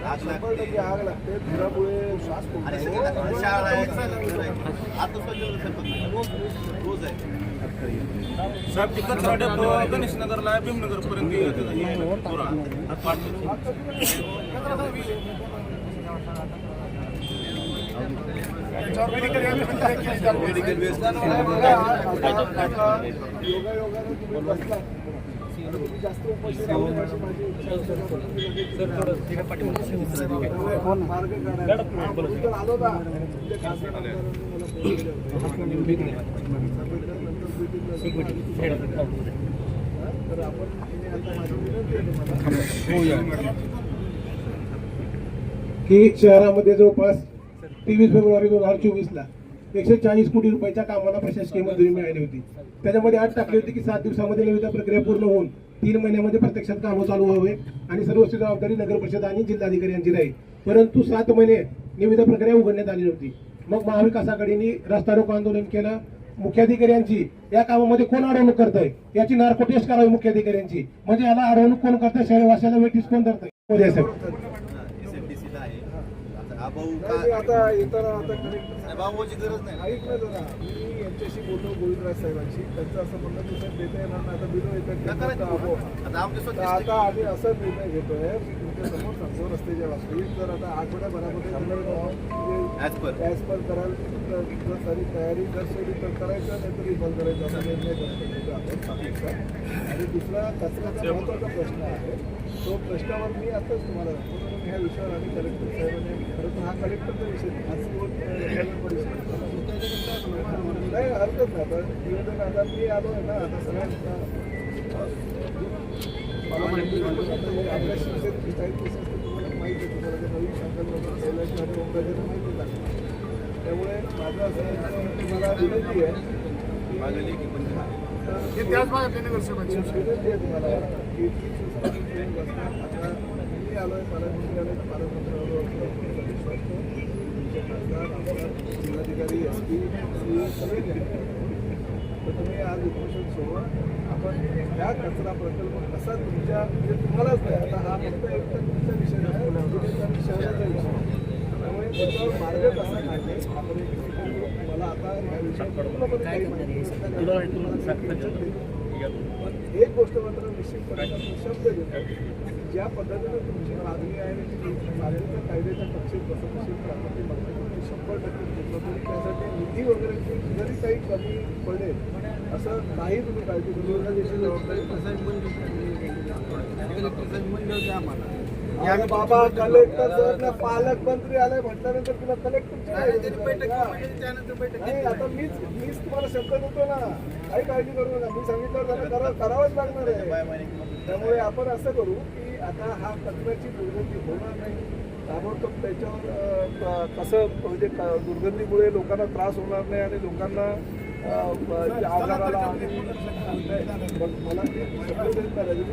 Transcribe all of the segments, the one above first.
द्या आग लागते धुरामुळे श्वास साहेब गणेश नगरला भीमनगर पर्यंत योगायोगानं बसला आणि आहे. तर आपण की शहरामध्ये जवळपास तेवीस फेब्रुवारी दोन हजार चोवीसला एकशे चाळीस कोटी रुपयाच्या कामाला प्रशासकीय मंजुरी मिळाली होती. त्याच्यामध्ये अट टाकली होती की सात दिवसामध्ये निविदा प्रक्रिया पूर्ण होऊन तीन महिन्यामध्ये प्रत्यक्षात कामं चालू व्हावे आणि सर्वस्वी जबाबदारी नगर परिषद आणि जिल्हाधिकारी यांची राहील. परंतु सात महिने निविदा प्रक्रिया उघडण्यात आली नव्हती. मग महाविकास आघाडीने रस्ता रोको आंदोलन केलं. मुख्याधिकाऱ्यांची या कामामध्ये कोण अडवणूक करतंय? याची नार्को टेस्ट करावी मुख्याधिकाऱ्यांची. म्हणजे याला अडवणूक कोण करतंय? शहरवासियाला वेटीस कोण धरतंय? मोदी साहेबांशी त्यांचं असं म्हणणं की साहेब देता येणार नाही आता बिलो अभाव आता आता आम्ही असा निर्णय घेतोय मी तुमच्यासमोर सांगतो रस्त्याच्या बाबतीत जर आता आठवड्याभरामध्ये. ॲज पर जर सारी तयारी जर तर करायचं नाही तरी बंद करायचं असा निर्णय करतो आपण. आणि दुसरा कचऱ्याचा प्रश्न आहे तो प्रश्नावर मी आताच तुम्हाला सांगतो ह्या विषयावर आम्ही कलेक्टर साहेबांनी खरं तर हा कलेक्टरचा विषय नाही. आज कोण, अं, नगर परिषद. नाही आता मी आलो आहे ना आता सगळ्यांना. मला माहिती आहे, हे आपल्या केसेस तर तुम्हाला माहिती आहे तुम्हाला जे नवीन संकल्पना शैलाची आणि ओमराजेंना माहितीच आहे. त्यामुळे माझं असं आहे की मला विनंती आहे. की त्याच आहे. तुम्हाला की ती सूचना तुम्ही घेऊन बसता. आता मी आलोय मला जिल्हाधिकारी एस पी सगळे. तर तुम्ही आज उपोषण सोडवा आपण ह्या कचरा प्रकल्प कसा तुमच्या म्हणजे तुम्हालाच नाही आता हा फक्त एक तुमचा विषय नागरिक आणि शहराचा विषय त्यामुळे त्याच्यावर मार्ग कसा करू. मला आता ह्या विषयावर पूर्णपणे काही माहिती एक गोष्ट मात्र निश्चितपणे शब्द देतो ज्या पद्धतीनं तुमची मागणी आहे आणि ती नागरिक कायद्याच्या कक्षेत बसत असेल तर आपण ती मागणी तुमची शंभर टक्के पूर्ण त्यासाठी निधी वगैरे जरी काही कमी पडेल असं नाही तुम्ही काळजी करू त्याची जबाबदारी आम्हाला. बाबा कलेक्टर सर पालकमंत्री आले म्हटल्यानंतर तुला? नाही आता मीच मीच तुम्हाला शब्द देतो ना. काही काळजी करू नका. मी सांगितलं करावंच लागणार आहे. त्यामुळे आपण असं करू की आता हा कचऱ्याची दुर्गंधी होणार नाही. ताबडतोब त्याच्यावर कसं म्हणजे दुर्गंधीमुळे लोकांना त्रास होणार नाही आणि लोकांना आजाराला आणि मला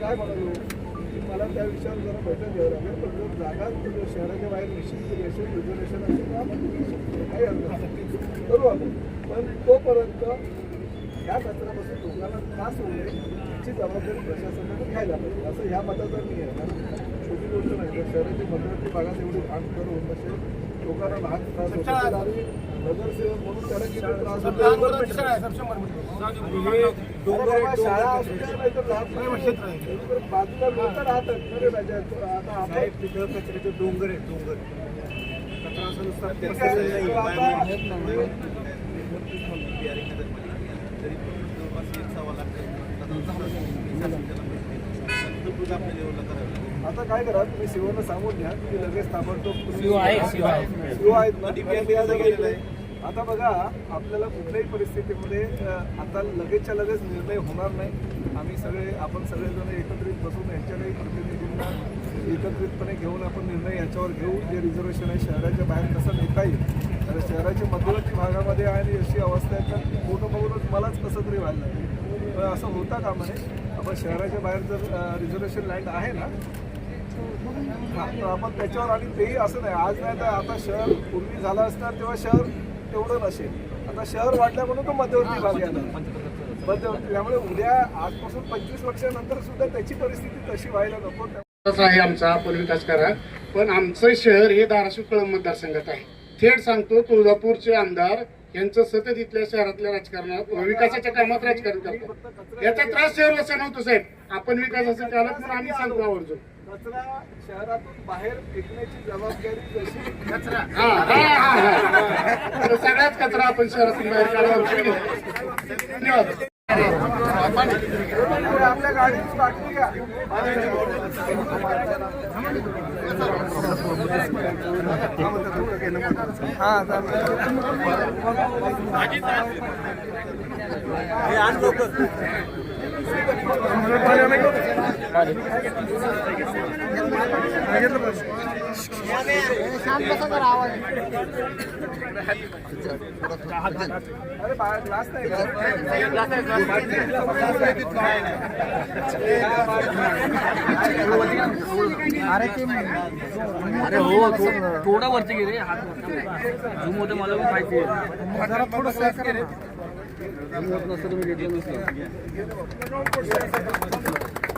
काय म्हणालो की मला त्या विषयावर जरा बैठक घ्यावी लागेल. पण जर जागा तुझ्या शहराच्या बाहेर निश्चित केली असेल रिझर्वेशन असेल तर आपण करू शकतो. काही हरकत करू आपण. पण तोपर्यंत या कचऱ्यापासून लोकांना त्रास होऊ नये याची जबाबदारी प्रशासनाने घ्यायला पाहिजे. असं ह्या मताचा मी आहे. कारण छोटी गोष्ट नाही तर शहराच्या मध्यवर्ती भागात एवढी घाण करून नसेल लोकांना लहान नगरसेवक म्हणून त्याला किती त्रास हे शाळा असू द्या नाही तर लहान मुलं तर बाजूला लोक राहतात खरे राजा आता आपण तिथं कचऱ्याचे डोंगर आहेत डोंगर कचरा असं नुसता आहे, तर जवळपास एक सव्वा लाख आपल्या लेवलला करावं लागेल आता काय करा तुम्ही शिवांना सांगून घ्या की लगेच ताबडतोब तुम्ही शिव आहे, शिव. आहे. शिव आहेत ना मी आता गेलेलं आहे. आता बघा आपल्याला कुठल्याही परिस्थितीमध्ये आता लगेचच्या लगेच निर्णय होणार नाही. आम्ही सगळे आपण सगळेजण एकत्रित बसून यांच्याकडे प्रतिनिधींना एकत्रितपणे घेऊन आपण निर्णय याच्यावर घेऊ. जे रिझर्वेशन आहे शहराच्या बाहेर कसं नेता येईल. कारण शहराच्या मध्यवर्ती भागामध्ये आहे आणि अशी अवस्था आहे तर पूर्ण तुम्हालाच कसं तरी व्हायला लागेल. पण असं होता का म्हणे आपण शहराच्या बाहेर जर रिझर्वेशन लँड आहे ना तर आपण त्याच्यावर आणि तेही असं नाही आज नाही तर आता शहर पूर्वी झालं असणार तेव्हा शहर तेवढं नसेल. आता शहर वाढल्या म्हणून तो मध्यवर्ती भाग यायला मध्यवर्ती त्यामुळे उद्या आजपासून पंचवीस वर्षानंतर सुद्धा त्याची परिस्थिती तशी व्हायला नको. आहे आमचा आपण करा. पण आमचं शहर हे धाराशिव कळंब मतदारसंघात आहे. थेट सांगतो तुळजापूरचे आमदार यांचं सतत इथल्या शहरातल्या राजकारणात विकासाच्या कामात राजकारण करतात. याचा त्रास शहरवासियांना होतो साहेब. आपण विकासाचं केलं म्हणून आम्ही सांगतो आवर्जून. कचरा शहरातून बाहेर फेकण्याची जबाबदारी जशी कचरा. हा हा हा हा. सगळ्याच कचरा आपण शहरातून बाहेर काढावा धन्यवाद. आपल्या गाडीची बाटली घ्या हा अरे अरे हो थोडा वरती गे रे हात झूम होते मला पण माहिती आहे जरा थोडं तुम्ही घेतलं